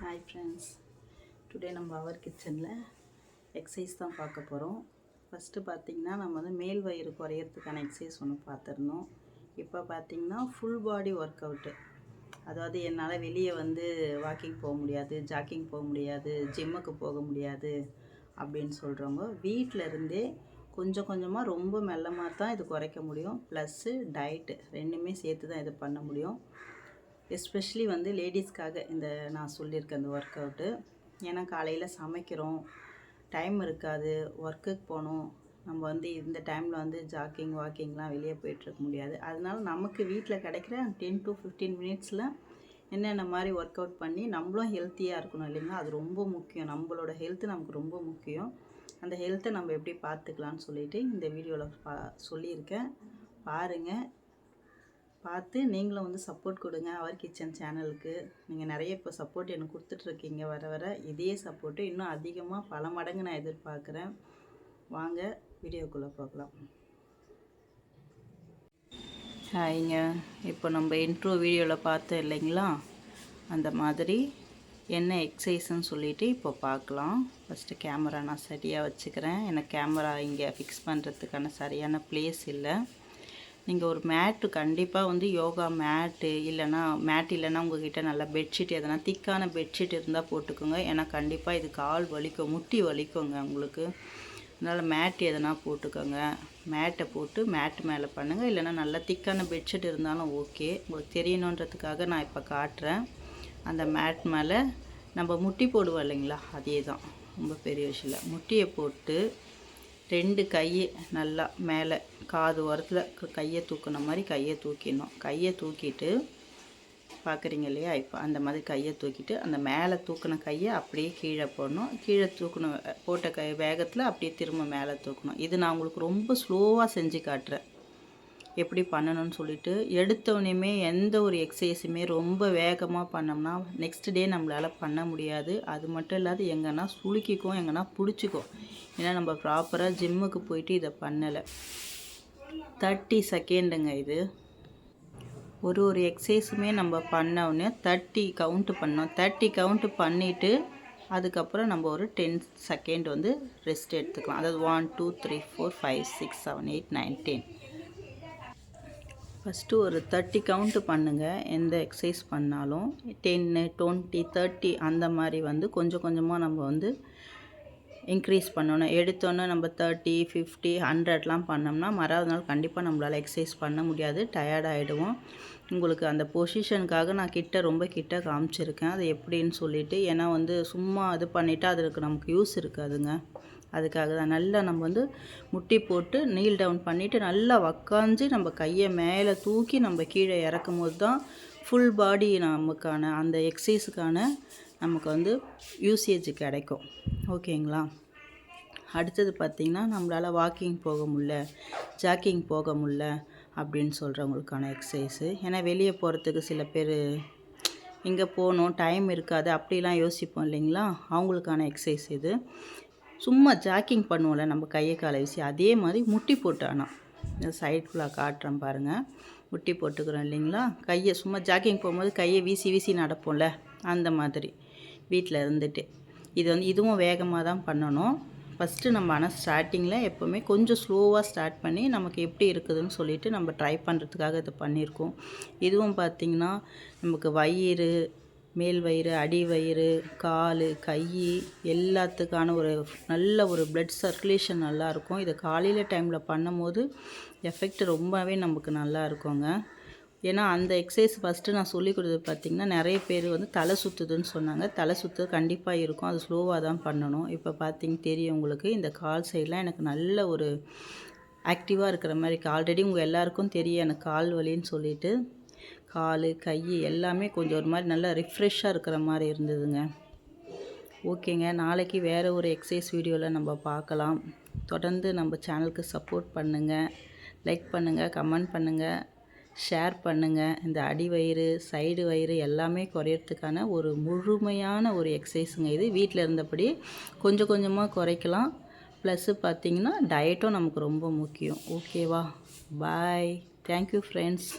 Hi friends today நம்ம அவர் கிச்சனில் exercise தான் பார்க்க போகிறோம் ஃபஸ்ட்டு பார்த்திங்கன்னா நம்ம வந்து மேல் வயிறு குறையிறதுக்கான எக்ஸசைஸ் ஒன்று பார்த்துருந்தோம். இப்போ பார்த்திங்கன்னா ஃபுல் பாடி ஒர்க் அவுட்டு அதாவது என்னால் வெளியே வந்து வாக்கிங் போக முடியாது ஜாக்கிங் போக முடியாது ஜிம்முக்கு போக முடியாது அப்படின்னு சொல்கிறவங்க வீட்டில் இருந்தே கொஞ்சம் கொஞ்சமாக ரொம்ப மெல்லமாக தான் இது குறைக்க முடியும். ப்ளஸ்ஸு டயட்டு ரெண்டுமே சேர்த்து தான் இது பண்ண முடியும். எஸ்பெஷலி வந்து லேடிஸ்க்காக இந்த நான் சொல்லியிருக்கேன் இந்த ஒர்க் அவுட்டு ஏன்னா காலையில் சமைக்கிறோம். டைம் இருக்காது. ஒர்க்குக்கு போகணும். நம்ம வந்து இந்த டைமில் வந்து ஜாக்கிங் வாக்கிங்லாம் வெளியே போயிட்டுருக்க முடியாது. அதனால நமக்கு வீட்டில் கிடைக்கிற டென் டு ஃபிஃப்டீன் மினிட்ஸில் என்னென்ன மாதிரி ஒர்க் அவுட் பண்ணி நம்மளும் ஹெல்த்தியாக இருக்கணும் இல்லைங்களா? அது ரொம்ப முக்கியம். நம்மளோட ஹெல்த்து நமக்கு ரொம்ப முக்கியம். அந்த ஹெல்த்தை நம்ம எப்படி பார்த்துக்கலான்னு சொல்லிட்டு இந்த வீடியோவில் பா சொல்லியிருக்கேன். பாருங்கள் பார்த்து நீங்களும் வந்து சப்போர்ட் கொடுங்க. அவர் கிச்சன் சேனலுக்கு நீங்கள் நிறைய இப்போ சப்போர்ட் எனக்கு கொடுத்துட்ருக்கீங்க வர வர. இதே சப்போர்ட்டு இன்னும் அதிகமாக பல மடங்கு நான் எதிர்பார்க்குறேன். வாங்க வீடியோக்குள்ளே பார்க்கலாம் ஹாய்ங்க. இப்போ நம்ம இன்ட்ரோ வீடியோவில் பார்த்தோம் இல்லைங்களா? அந்த மாதிரி என்ன எக்ஸசைஸ்ன்னு சொல்லிவிட்டு இப்போ பார்க்கலாம். ஃபஸ்ட்டு கேமரா நான் சரியாக வச்சுக்கிறேன். எனக்கு கேமரா இங்கே ஃபிக்ஸ் பண்ணுறதுக்கான சரியான ப்ளேஸ் இல்லை. நீங்கள் ஒரு மேட்டு கண்டிப்பாக வந்து யோகா மேட்டு இல்லைன்னா மேட் இல்லைன்னா உங்ககிட்ட நல்லா பெட்ஷீட் எதனா திக்கான பெட்ஷீட் இருந்தால் போட்டுக்கோங்க. ஏன்னா கண்டிப்பாக இது கால் வலிக்கும் முட்டி வலிக்குங்க உங்களுக்கு. அதனால் மேட் எதனா போட்டுக்கோங்க. மேட்டை போட்டு மேட் மேலே பண்ணுங்கள் இல்லைன்னா நல்லா திக்கான பெட்ஷீட் இருந்தாலும் ஓகே உங்களுக்கு தெரியணுன்றதுக்காக நான் இப்போ காட்டுறேன். அந்த மேட் மேலே நம்ம முட்டி போடுவோம் இல்லைங்களா? அதே தான் ரொம்ப பெரிய விஷயம் இல்லை. முட்டியை போட்டு ரெண்டு கை நல்லா மேலே காது ஓரத்தில் கையை தூக்குன மாதிரி கையை தூக்கிடணும். கையை தூக்கிட்டு பார்க்குறீங்க இல்லையா? இப்போ அந்த மாதிரி கையை தூக்கிட்டு அந்த மேலே தூக்கின கையை அப்படியே கீழே போடணும். கீழே தூக்கின போட்ட கை வேகத்தில் அப்படியே திரும்ப மேலே தூக்கணும். இது நான் உங்களுக்கு ரொம்ப ஸ்லோவாக செஞ்சு காட்டுறேன். எப்படி பண்ணணும்னு சொல்லிட்டு எடுத்தோடனேமே எந்த ஒரு எக்ஸசைஸுமே ரொம்ப வேகமாக பண்ணோம்னா நெக்ஸ்ட் டே நம்மளால் பண்ண முடியாது. அது மட்டும் இல்லாது எங்கன்னா சுளுக்கிக்கும் எங்கன்னா பிடிச்சிக்கும். ஏன்னா நம்ம ப்ராப்பராக ஜிம்முக்கு போயிட்டு இதை பண்ணலை. தேர்ட்டி செகண்டுங்க இது. ஒரு ஒரு எக்ஸசைஸுமே நம்ம பண்ணோடனே தேர்ட்டி கவுண்ட்டு பண்ணோம். தேர்ட்டி கவுண்ட்டு பண்ணிவிட்டு அதுக்கப்புறம் நம்ம ஒரு டென் செகண்ட் வந்து ரெஸ்ட் எடுத்துக்கலாம். அதாவது one two three four five six seven eight nine ten first ஒரு தேர்ட்டி கவுண்ட்டு பண்ணுங்கள் எந்த எக்ஸசைஸ் பண்ணாலும் டென்னு டுவெண்ட்டி தேர்ட்டி அந்த மாதிரி வந்து கொஞ்சம் கொஞ்சமாக நம்ம வந்து இன்க்ரீஸ் பண்ணணும். எடுத்தோன்னே நம்ம தேர்ட்டி ஃபிஃப்டி ஹண்ட்ரட்லாம் பண்ணோம்னா மறாவது நாள் கண்டிப்பாக நம்மளால் எக்ஸசைஸ் பண்ண முடியாது. டயர்ட் ஆகிடுவோம் உங்களுக்கு அந்த பொசிஷனுக்காக நான் கிட்ட ரொம்ப கிட்ட காமிச்சிருக்கேன். அது எப்படின்னு சொல்லிவிட்டு ஏன்னா வந்து சும்மா இது பண்ணிவிட்டு அதற்கு நமக்கு யூஸ் இருக்காதுங்க. அதுக்காக தான். நல்லா நம்ம வந்து முட்டி போட்டு நீல் டவுன் பண்ணிவிட்டு நல்லா உக்காஞ்சி நம்ம கையை மேலே தூக்கி நம்ம கீழே இறக்கும் போது தான் ஃபுல் பாடி நமக்கான அந்த எக்ஸசைஸுக்கான நமக்கு வந்து யூசேஜ் கிடைக்கும். ஓகேங்களா? அடுத்தது பார்த்திங்கன்னா நம்மளால் வாக்கிங் போக முடில ஜாக்கிங் போக முடில அப்படின்னு சொல்கிறவங்களுக்கான எக்ஸசைஸு ஏன்னா வெளியே போகிறதுக்கு சில பேர் இங்கே போகணும் டைம் இருக்காது அப்படிலாம் யோசிப்போம் இல்லைங்களா? அவங்களுக்கான எக்ஸசைஸ் இது. சும்மா ஜாக்கிங் பண்ணுவோம்ல நம்ம கையை காலை வீசி அதே மாதிரி முட்டி போட்டு ஆனால் இந்த சைட் ஃபுல்லாக காட்டுறேன் பாருங்கள் முட்டி போட்டுக்கிறோம் இல்லைங்களா? கையை சும்மா ஜாக்கிங் போகும்போது கையை வீசி வீசி நடப்போம்ல அந்த மாதிரி. வீட்டில் இருந்துட்டு. இது வந்து இதுவும் வேகமாக தான் பண்ணணும். ஃபஸ்ட்டு நம்ம ஆனால் ஸ்டார்டிங்கில் எப்போவுமே கொஞ்சம் ஸ்லோவாக ஸ்டார்ட் பண்ணி நமக்கு எப்படி இருக்குதுன்னு சொல்லிவிட்டு நம்ம ட்ரை பண்ணுறதுக்காக இது பண்ணியிருக்கோம். இதுவும் பார்த்திங்கன்னா நமக்கு வயிறு மேல் வயிறு அடி வயிறு கால் கை எல்லாத்துக்கான ஒரு நல்ல ஒரு ப்ளட் சர்க்குலேஷன் நல்லாயிருக்கும். இதை காலையில் டைமில் பண்ணும்போது எஃபெக்ட் ரொம்பவே நமக்கு நல்லா இருக்குங்க ஏன்னா அந்த எக்ஸசைஸ் ஃபஸ்ட்டு நான் சொல்லி கொடுத்தது பார்த்திங்கன்னா நிறைய பேர் வந்து தலை சுற்றுதுன்னு சொன்னாங்க. தலை சுற்று கண்டிப்பாக இருக்கும். அது ஸ்லோவாக தான் பண்ணணும். இப்போ பார்த்திங்க தெரியும் உங்களுக்கு. இந்த கால் சைடெலாம் எனக்கு நல்ல ஒரு ஆக்டிவாக இருக்கிற மாதிரி ஆல்ரெடி உங்கள் எல்லாருக்கும் தெரியும். எனக்கு கால் வலின்னு சொல்லிட்டு. கால் கை எல்லாமே கொஞ்சம் ஒரு மாதிரி நல்லா ரிஃப்ரெஷ்ஷாக இருக்கிற மாதிரி இருந்ததுங்க. ஓகேங்க நாளைக்கு வேறு ஒரு எக்ஸசைஸ் வீடியோவில் நம்ம பார்க்கலாம். தொடர்ந்து நம்ம சேனலுக்கு சப்போர்ட் பண்ணுங்கள் லைக் பண்ணுங்கள் கமெண்ட் பண்ணுங்கள் ஷேர் பண்ணுங்கள் இந்த அடி வயிறு சைடு வயிறு எல்லாமே குறையிறதுக்கான ஒரு முழுமையான ஒரு எக்ஸசைஸுங்க இது. வீட்டில் இருந்தபடி கொஞ்சம் கொஞ்சமாக குறைக்கலாம். ப்ளஸ்ஸு பார்த்திங்கன்னா டயட்டும் நமக்கு ரொம்ப முக்கியம். ஓகேவா பாய் தேங்க்யூ ஃப்ரெண்ட்ஸ்